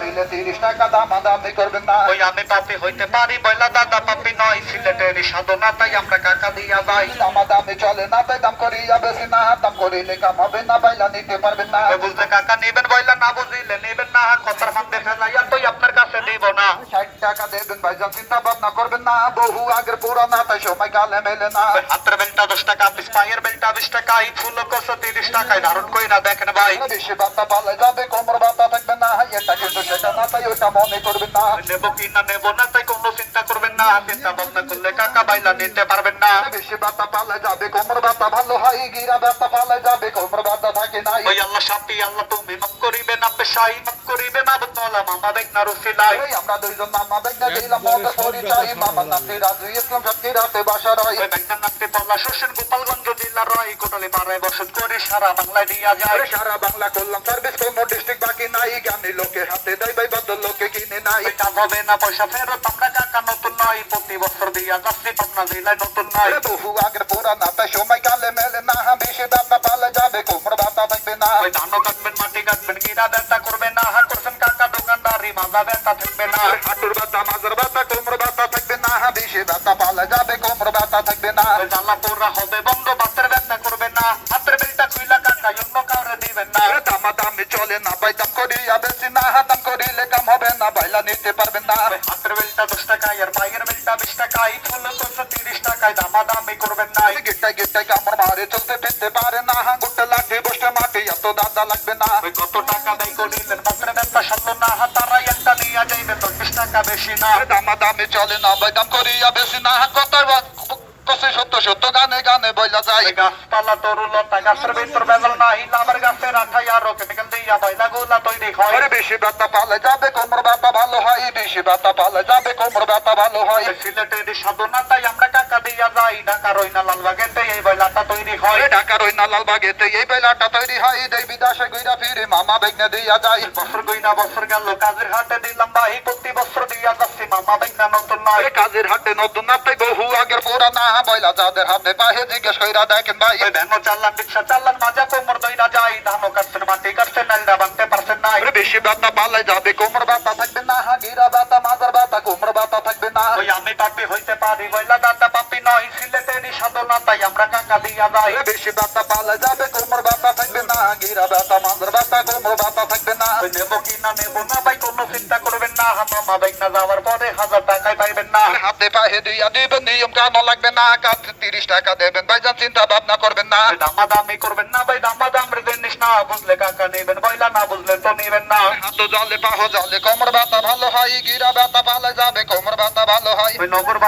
মিলে তিরিশ টাকা দাম দামি করবেন না। ওই আমি পাপি হইতে পারি বইলা দাদা পাপি নয়। সিলেটের সাধনা তাই আমরা কাকা দিয়া যাই। দামা দামে চলে না তাই দাম করিয়া বেশি না দাম করিলে কাম হবে না বাইলা নিতে পারবেন না। বুঝলে কাকা নেবেন বইলা না বুঝিলে নেবেন না কথার ফান্দে ফেলাইয়া তুই আপনার কাছে দিব না। ষাট টাকা দেবেন ভাইজান চিন্তা ভাবনা করবেন না বহু আগের পুরানা তাই সময় কালে মেলে না। হাতের বেলটা দশ টাকা পিস পায়ের বেলটা বিশ টাকা এই ফুল করছ তিরিশ টাকায় ধারণ কই না দেখেন ভাই। বেশি বাতা পালে যাবে কোমর না ওটা মনে করবেন না। নেব কি না নেব না তাই কোনো চিন্তা করবেন না। চিন্তা ভাবনা করলে কাকা বাইলা নিতে পারবেন না। বেশি বাতা পালে যাবে কোমর বাতা ভালো হয় গিরা বাতা পালে যাবে কোমর বাতা থাকে নাই। ওই আল্লাহ সাথী আল্লাহ তুমি মাফ করিবে না পেশাই মাফ করিবে না বতলা মামা দেখ না রসিলাই আমরা দুইজন মামা দেখনা দিলাম মতো পরিচয় মামার নাম রাজু ইসলাম শক্তি রাতে বাসা রয়। ওই ব্যাংকার নামতে পল্লা শোষণ গোপালগঞ্জ জেলার রয় কোটালি পাড়ায় বসত করে সারা বাংলায় দিয়া যায়। সারা বাংলা করলাম সার্ভিস কোনো ডিস্ট্রিক্ট বাকি নাই জ্ঞানী লোকে হাতে দেয় হবে না পয়সা ফেরত আমরা কাকা নতুন নয় প্রতি বছর দিয়া যাচ্ছি পাবনা জেলায় নতুন নয় আরে বহু আগের পুরানা তাই সময় কালে মেলে না বেশি বাতা পালে যাবে কোমর বাতা থাকবে না ওই ধানও কাটবেন মাটি কাটবেন কিনা ব্যবসা করবে না হাট করছেন কাকা দোকানদারি মাজা ব্যবসা থাকবে না আরে হাঁটুর বাতা মাজার বাতা কোমর বাতা থাকবে না বেশি বাতা পালে যাবে কোমর বাতা থাকবে না ওই জানলা পোড়া হবে বন্ধ দিবেন না। দামা দামি চলে না ভাই দাম করিয়া বেশি না দাম করিলে কাম হবে না বাইলা নিতে পারবেন না। হাতের বেলটা দশ টাকায় আর পায়ের বেলটা বিশ টাকায়। ফুল করছ তিরিশ টাকায় দামা দামি করবেন না। গিট্টাই গিট্টাই কামড় মারে চলতে ফিরতে পারে না। গুটে লাঠি বসে মাটি এত দাদা লাগবে না। কত টাকা ব্যয় করিলেন মাত্র ব্যবসা সারলো না। তারাই একটা নিয়ে যাইবে তো বিশ টাকা বেশি না। দামা দামি চলে না ভাই দাম করিয়া বেশি না। কত কষে সত্য সত্য গানে গানে বইলা যায়। ওই গাছপালা তরুলতা গাছের ভিতর বেজাল নাই লাভের গাছের আঠাই আরও কেমিক্যাল দিয়া বাইলা গুলা তৈরি হয়। আরে বেশি বাতা পালে যাবে কোমর বাতা ভালো হয়। বেশি বাতা পালে যাবে কোমর বাতা ভালো হয়। ওই সিলেটের সাধনা তাই আমরা কাকা দিয়া যাই ঢাকা রইনা লালবাগেতে এই বাইলাটা তৈরি হয়। ঢাকার ওই নালাল বাগেতে এই বেলাটা তৈরি হয়। দেই বিদাসে গইরা ফিরে মামা বেগনে দিয়া যায়। বছর গইনা বছর গেল কাজের হাটে দিলাম ভাই প্রতি বছর দিয়া যাচ্ছি মামা বেগনা আরে কাজের হাটে নতুন নাতে বহু আগের পুরানা বইলা যাদের হাতে পাহে জিজ্ঞেস কইরা দেখেন ভাই ওই ভ্যানো চাল্লান রিক্সা চাল্লান মাজা কোমর দইরা যায় ধানও কাটছেন মাটি কাটছেন নাইলরা বানতে পারছেন নাই। বেশি বাতা পালে যাবে কোমর বাতা থাকবে না গিরা বাতা মাজার বাতা কোমর বাতা থাকবে না। ওই আমি পাপি হইতে পারি বইলা দাদা পাপি নয় সিলেটেরই সাধনা তাই আমরা কাকা দিয়া যাই। বেশি বাতা পালে যাবে কোমর বাতা থাকবে না গিরা বাতা মাজার বাতা কোমর বাতা থাকবে না। নেব কি না নেব না ভাই কোনো চিন্তা করবেন না বাইক না যাওয়ার পরে হাজার টাকায় পাহে দিয়া দিবেন নিয়ম কানো লাগবে না কাজ তিরিশ টাকা দেবেন। ভাইজান চিন্তা ভাবনা করবেন না। দামা দামি করবেন না ভাই দামা দাম জিনিস না বুঝলে কাকা নেবেন বইলা না বুঝলে তো নেবেন না। হাত জলে পাহ জলে কোমর বাতা ভালো হয় গিরা বাতা ভালো যাবে কোমর বাতা ভালো হয়। নগর